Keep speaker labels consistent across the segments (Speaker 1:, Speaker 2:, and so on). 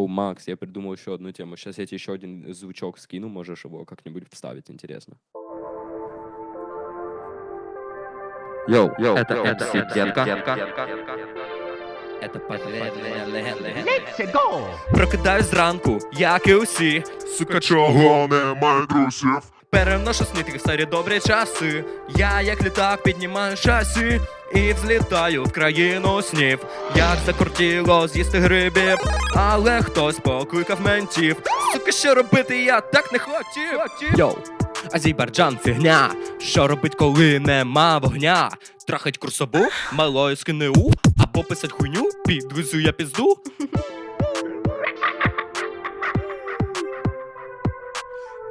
Speaker 1: Йоу, Макс, я придумал еще одну тему. Сейчас я тебе еще один звучок скину, можешь его как-нибудь вставить, интересно. Йоу, йоу,
Speaker 2: Это-
Speaker 1: йоу,
Speaker 2: это-
Speaker 1: всі
Speaker 2: это-
Speaker 1: детка.
Speaker 2: Это повернення легенди.
Speaker 3: Let's go!
Speaker 2: Прокидаюсь зранку, як і усі.
Speaker 4: Сука, чого немає друзів?
Speaker 2: Переношу сніг в старі добрі часи. Я як літак піднімаю шасі і взлітаю в країну снів. Як закортіло з'їсти грибів, але хтось покликав ментів. Сука, що робити, я так не хотів. Йоу, Азербайджан фігня. Що робить, коли нема вогня? Трахать курсову, малою з КНУ, або писать хуйню, підгризу я пізду.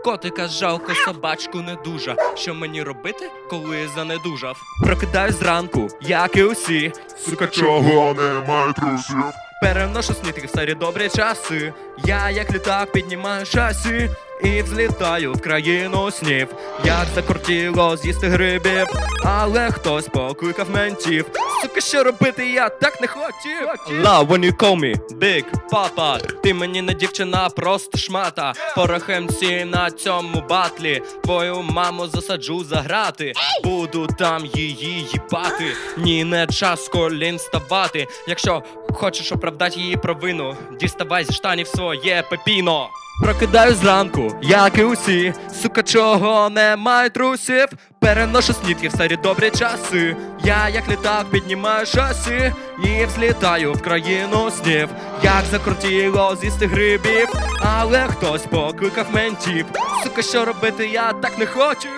Speaker 2: Котика жалко, собачку не дуже. Що мені робити, коли занедужав? Прокидаю зранку, як і усі.
Speaker 4: Сука, чого немає трусів?
Speaker 2: Переношу снітки в старі добрі часи. Я як літак піднімаю шасі і взлітаю в країну снів. Як закортіло з'їсти грибів, але хтось покликав ментів. Сука, що робити, я так не хотів. Love when you call me Big Papa Ти мені не дівчина, просто шмата. Порохемці на цьому батлі. Твою маму засаджу за грати. Буду там її їбати. Ні, не час колін ставати. Якщо хочеш оправдати її провину, діставай зі штанів своє пепіно. Прокидаю зранку, як і усі, сука, чого немає трусів. Переношу снітки в старі добрі часи. Я як літак піднімаю шасі і взлітаю в країну снів. Як закрутіло з'їсти грибів, але хтось покликав ментів. Сука, що робити, я так не хочу.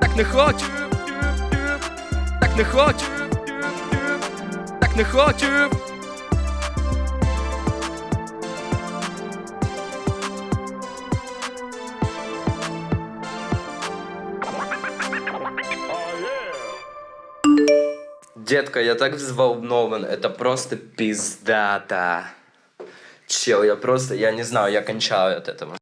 Speaker 2: Так не хочу. Так не хочу. Так не хочу.
Speaker 5: Детка, я так взволнован, это просто пиздата. Чел, я просто, я не знаю, я кончаю от этого.